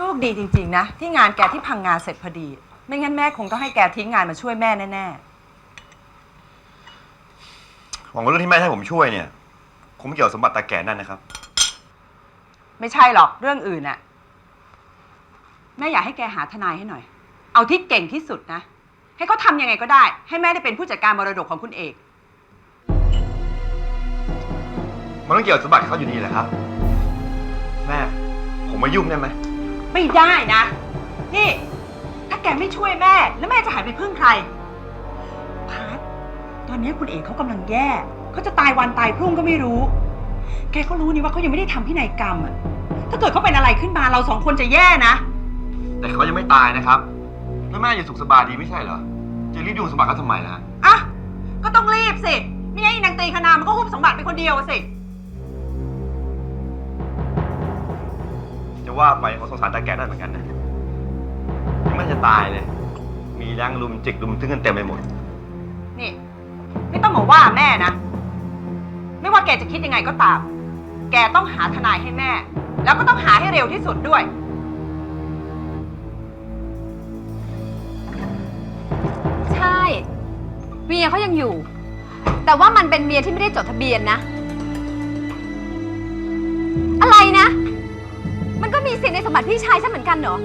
โชคดีจริง ๆ นะ ที่งานแกที่พังงานเสร็จพอดี ไม่งั้นแม่คงต้องให้แกทิ้งงานมาช่วยแม่แน่หวังว่าเรื่องที่แม่ให้ผมช่วยเนี่ยคงไม่เกี่ยวกับสมบัติตาแก่นั่นนะครับ ๆ ไม่ใช่หรอกเรื่องอื่นน่ะ แม่อยากให้แกหาทนายให้หน่อย เอาที่เก่งที่สุดนะ ให้เขาทำยังไงก็ได้ ให้แม่ได้เป็นผู้จัดการมรดกของคุณเอก มันต้องเกี่ยวกับสมบัติเขาอยู่ดีแหละครับ แม่ ผมมายุ่งได้ไหม ไม่ได้นะ นี่ ถ้าแกไม่ช่วยแม่ แล้วแม่จะหายไปพึ่งใคร พัด ตอนนี้คุณเอกเขากำลังแย่ เขาจะตายวันตายพรุ่งก็ไม่รู้ แกก็รู้นี่ว่าเขายังไม่ได้ทำพินัยกรรมอะถ้าเกิดเขาเป็นอะไรขึ้นมาเราสองคนจะแย่นะ แต่เขายังไม่ตายนะครับแล้วแม่อยู่สุขสบายดีไม่ใช่เหรอ จะรีบยุ่งสมบัติเขาทำไมล่ะ อะ ก็ต้องรีบสิ ไม่งั้นอีนางตรีคณามันก็หุ้มสมบัติไปคนเดียวอะสิ ว่าไปเขาสงสารตาแก่ได้เหมือนกันนะยังไม่จะตายเลย มีแรงลุมจิกลุมทึ่งกันเต็มไปหมด นี่ ไม่ต้องมาว่าแม่นะ ไม่ว่าแกจะคิดยังไงก็ตาม แกต้องหาทนายให้แม่ แล้วก็ต้องหาให้เร็วที่สุดด้วย ใช่ เมียเขายังอยู่ แต่ว่ามันเป็นเมียที่ไม่ได้จดทะเบียนนะ บัติพี่ชายฉันเหมือนกันเหรอ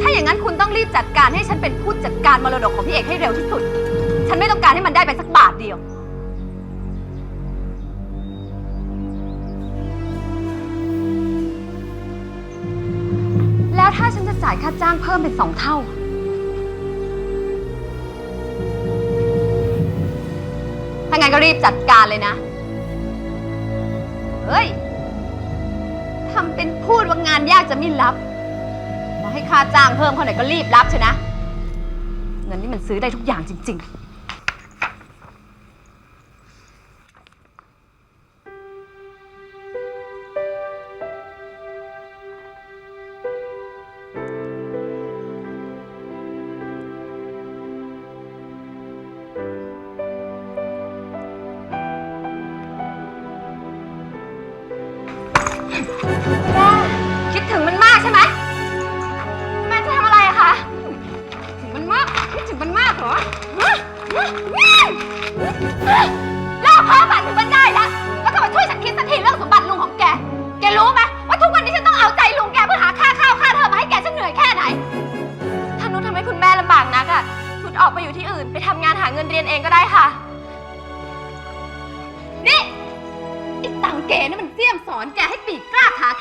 ถ้าอย่างนั้นคุณต้องรีบจัดการให้ฉันเป็นผู้จัดการมรดกของพี่เอกให้เร็วที่สุด ฉันไม่ต้องการให้มันได้ไปสักบาทเดียว แล้วถ้าฉันจะจ่ายค่าจ้างเพิ่มเป็นสองเท่า ถ้างั้นก็รีบจัดการเลยนะ เฮ้ย ทำเป็นพูดว่างานยากจะไม่รับ มาให้ค่าจ้างเพิ่มเขาไหร่ก็รีบรับเชยวนะเงินนี่มันซื้อได้ทุกอย่างจริง ๆ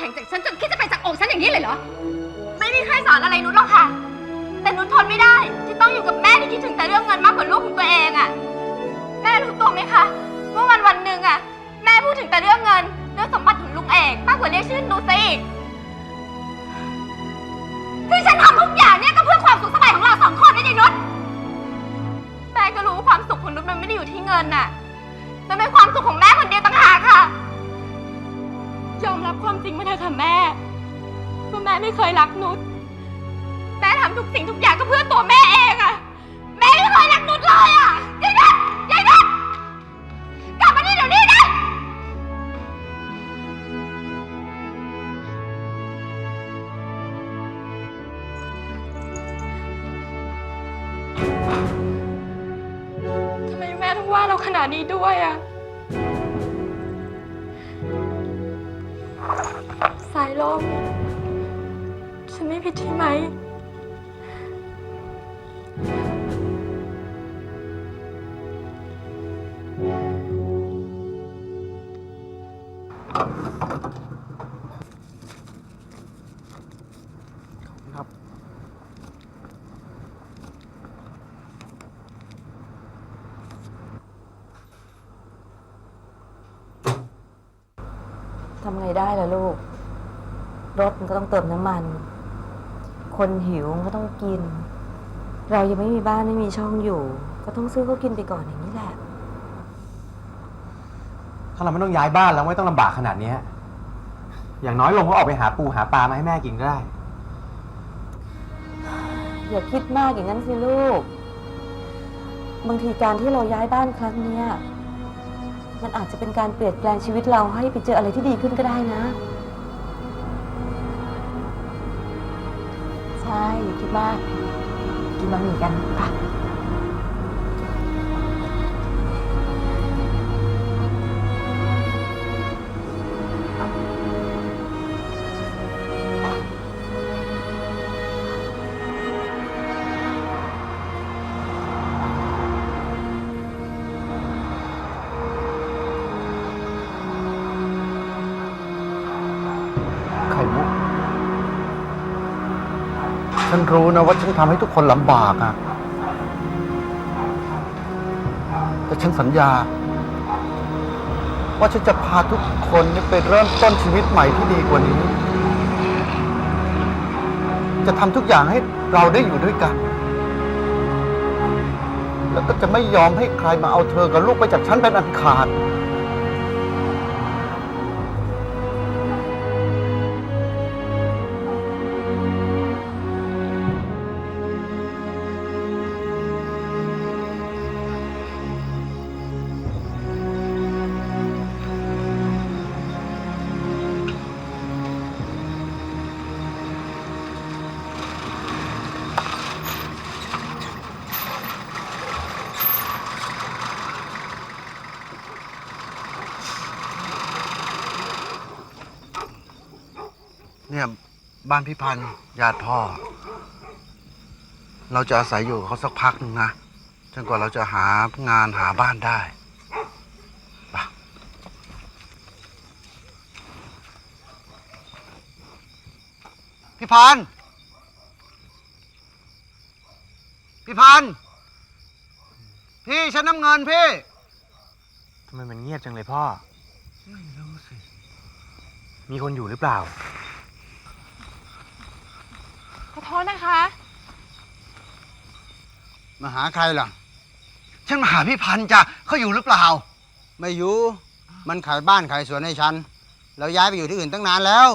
งจากฉันจนคิดจะไปจากอกฉันอย่างนี้เลยเหรอ ไม่มีใครสอนอะไรนุชหรอกค่ะ แต่นุชทนไม่ได้ ที่ต้องอยู่กับแม่ที่คิดถึงแต่เรื่องเงินมากกว่าลูกของตัวเองอะแม่รู้ตัวไหมคะว่าวันวันหนึ่งอะแม่พูดถึงแต่เรื่องเงินเรื่องสมบัติของลุงเอกมากกว่าเรียกชื่อนุชซะอีกที่ฉันทำทุกอย่างเนี่ยก็เพื่อความสุขสบายของเราสองคนนี่ดินุชแม่ก็รู้ว่าความสุขของนุชมันไม่ได้อยู่ที่เงินน่ะ มันเป็นความสุขของแม่คนเดียวต่าง ความจริงมาเถอะค่ะแม่ว่าแม่ไม่เคยรักนุชแม่ทำทุกสิ่งทุกอย่างก็เพื่อตัวแม่เองอะแม่ไม่เคยรักนุชเลยอะยายนัทยายนัทกลับมานี่เดี๋ยวนี้นะทำไมแม่ต้องว่าเราขนาดนี้ด้วยอะ สายลมฉันไม่ผิดใช่ไหมทำไงได้ล่ะลูก รถมันก็ต้องเติมน้ำมัน คนหิวมันก็ต้องกิน เรายังไม่มีบ้านไม่มีช่องอยู่ ก็ต้องซื้อเขากินไปก่อนอย่างนี้แหละ ถ้าเราไม่ต้องย้ายบ้านเราไม่ต้องลำบากขนาดเนี้ยอย่างน้อยลงก็ออกไปหาปูหาปลามาให้แม่กินก็ได้ อย่าคิดมากอย่างนั้นสิลูก บางทีการที่เราย้ายบ้านครั้งเนี้ย มันอาจจะเป็นการเปลี่ยนแปลงชีวิตเราให้ไปเจออะไรที่ดีขึ้นก็ได้นะ ใช่ คิดมากกินบะหมี่กันปะ ฉันรู้นะว่าฉันทำให้ทุกคนลำบากอะแต่ฉันสัญญา ว่าฉันจะพาทุกคนนี่ไปเริ่มต้นชีวิตใหม่ที่ดีกว่านี้ จะทำทุกอย่างให้เราได้อยู่ด้วยกัน แล้วก็จะไม่ยอมให้ใครมาเอาเธอกับลูกไปจากฉันเป็นอันขาด บ้านพี่พันธ์ญาติพ่อ เราจะอาศัยอยู่กับเขาสักพักหนึ่งนะจนกว่าเราจะหางานหาบ้านได้ไปพี่พันธ์พี่พันธ์พี่ฉันน้ำเงินพี่ ทำไมมันเงียบจังเลยพ่อ ไม่รู้สิ มีคนอยู่หรือเปล่าข อโทษนะคะ มาหาใครล่ะ ฉันมาหาพี่พันธ์จ้ะเขาอยู่หรือเปล่า ไม่อยู่ มันขายบ้านขายสวนให้ฉันเราย้ายไปอยู่ที่อื่นตั้งนานแล้ว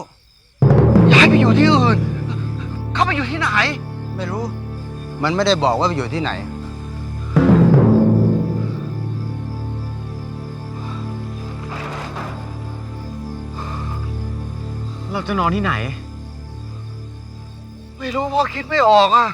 ย้ายไปอยู่ที่อื่น เขาไปอยู่ที่ไหน ไม่รู้ มันไม่ได้บอกว่าไปอยู่ที่ไหน เราจะนอนที่ไหน ไม่รู้พ่อคิดไม่ออกอะ